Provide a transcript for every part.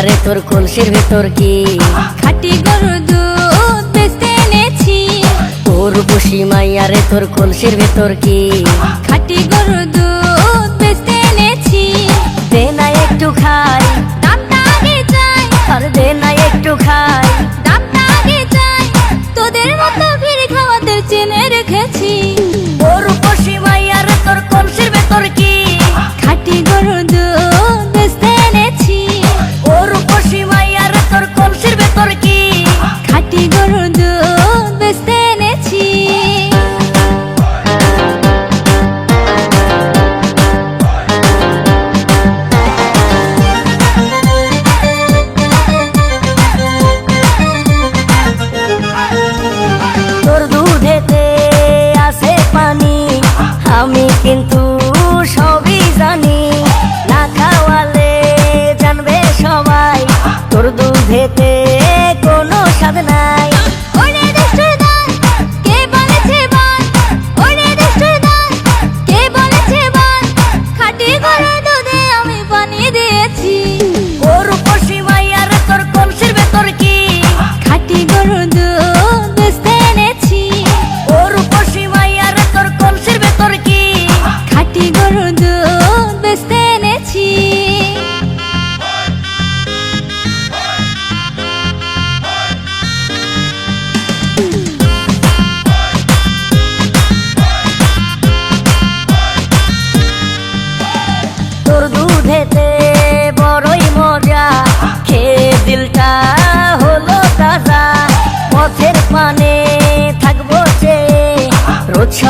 আরে তোর কলসির ভেতর কি? খাটি গরু দুধ বেচতে এনেছি। তোর বসি মাই আরে তোর কলসির ভেতর কি? খাটি গরু দুধ কিন্তু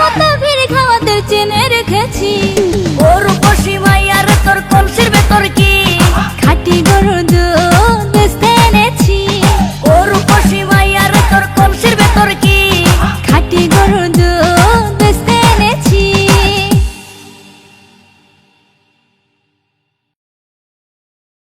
মতো ভিড় খাওয়াতে চেনে রেখেছি।